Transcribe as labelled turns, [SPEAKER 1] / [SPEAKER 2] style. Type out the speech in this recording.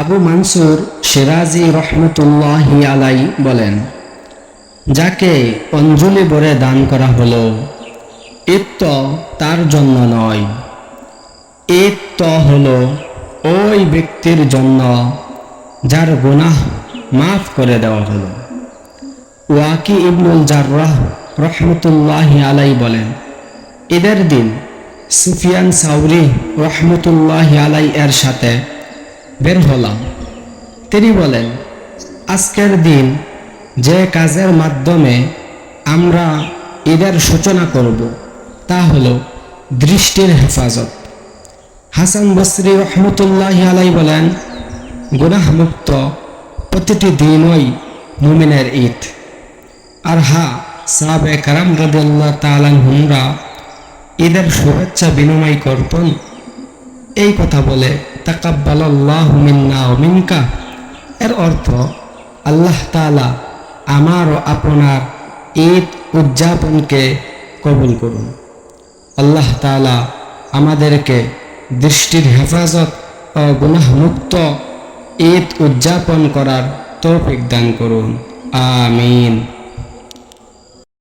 [SPEAKER 1] আবু মানসুর সিরাজি রহমতুল্লাহ আলাই বলেন, যাকে অঞ্জলি ভরে দান করা হলো ঈদ তার জন্য নয়। ঈদ তো হলো ওই ব্যক্তির জন্য যার গুনাহ মাফ করে দেওয়া হলো। ওয়াকি ইবনুল জার্রাহ রহমতুল্লাহ আলাই বলেন ঈদের দিন সুফিয়ান সাউরি রহমতুল্লাহ আলাই এর সাথে বের হলাম। তিনি বলেন, আজকের দিন যে কাজের মাধ্যমে আমরা ঈদের সূচনা করব, তা হল দৃষ্টির হেফাজত। হাসান বসরি রহমতুল্লাহ আলাই বলেন, গুনাহমুক্ত প্রতিটি দিনই মুমিনের ঈদ। আর হা সাহাবে কারাম রদুল্লাহ তালান হুমরা ঈদের শুভেচ্ছা বিনিময় করতেন। এই কথা বলে তাকাব্বালাল্লাহু এর অর্থ, আল্লাহ তাআলা আমার ও আপনার ঈদ উদযাপনকে কবুল করুন। আল্লাহ তাআলা আমাদেরকে দৃষ্টির হেফাজত ও গুনাহমুক্ত ঈদ উদযাপন করার তৌফিক দান করুন। আমিন।